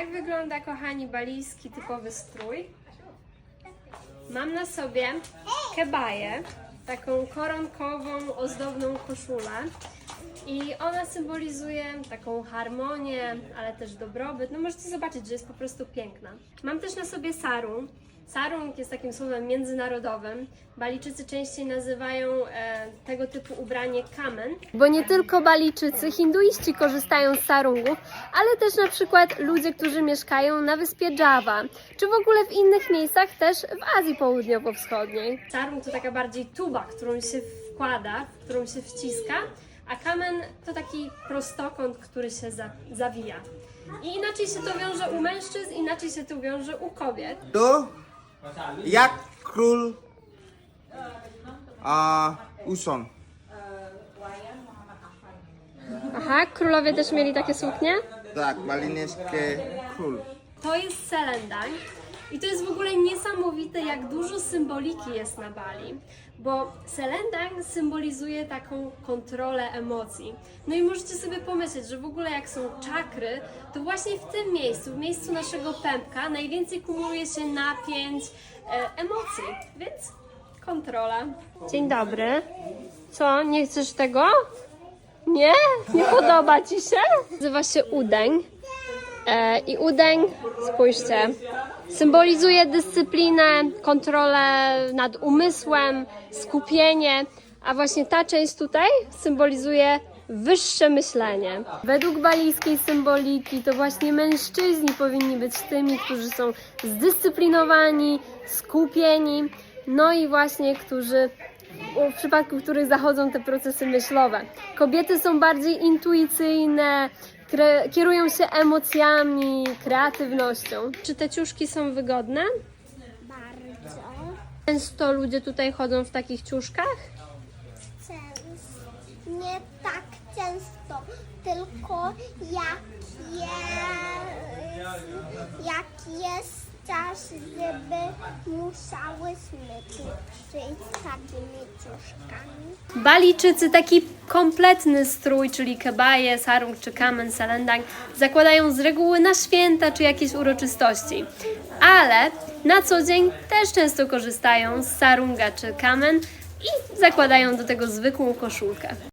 Tak wygląda, kochani, balijski typowy strój. Mam na sobie kebaję, taką koronkową, ozdobną koszulę. I ona symbolizuje taką harmonię, ale też dobrobyt. No możecie zobaczyć, że jest po prostu piękna. Mam też na sobie sarung. Sarung jest takim słowem międzynarodowym. Balijczycy częściej nazywają e, tego typu ubranie kamen. Bo nie tylko Balijczycy, hinduiści korzystają z sarungów, ale też na przykład ludzie, którzy mieszkają na wyspie Java, czy w ogóle w innych miejscach też w Azji Południowo-Wschodniej. Sarung to taka bardziej tuba, którą się wkłada, którą się wciska, a kamen to taki prostokąt, który się za, zawija. I inaczej się to wiąże u mężczyzn, inaczej się to wiąże u kobiet. To jak król a, Uson. Aha, królowie też mieli takie suknie? Tak, balinejskie król. To jest Selendang i to jest w ogóle niesamowite, jak dużo symboliki jest na Bali, bo Selendang symbolizuje taką kontrolę emocji. No i możecie sobie pomyśleć, że w ogóle jak są czakry, to właśnie w tym miejscu, w miejscu naszego pępka, najwięcej kumuluje się napięć, e, emocji, więc kontrola. Dzień dobry. Co, nie chcesz tego? Nie? Nie podoba Ci się? Nazywa się udeń. E, I udeń, spójrzcie, symbolizuje dyscyplinę, kontrolę nad umysłem, skupienie, a właśnie ta część tutaj symbolizuje wyższe myślenie. Według balijskiej symboliki to właśnie mężczyźni powinni być tymi, którzy są zdyscyplinowani, skupieni, no i właśnie którzy w przypadku których zachodzą te procesy myślowe. Kobiety są bardziej intuicyjne, kierują się emocjami, kreatywnością. Czy te ciuszki są wygodne? Bardzo Często ludzie tutaj chodzą w takich ciuszkach? często. Nie tak często, tylko jak jest, jak jest czas, żeby musiałyśmy tu przyjść takimi ciuszkami. Balijczycy taki kompletny strój, czyli kebaje, sarung czy kamen, salendang, zakładają z reguły na święta czy jakieś uroczystości. Ale na co dzień też często korzystają z sarunga czy kamen i zakładają do tego zwykłą koszulkę.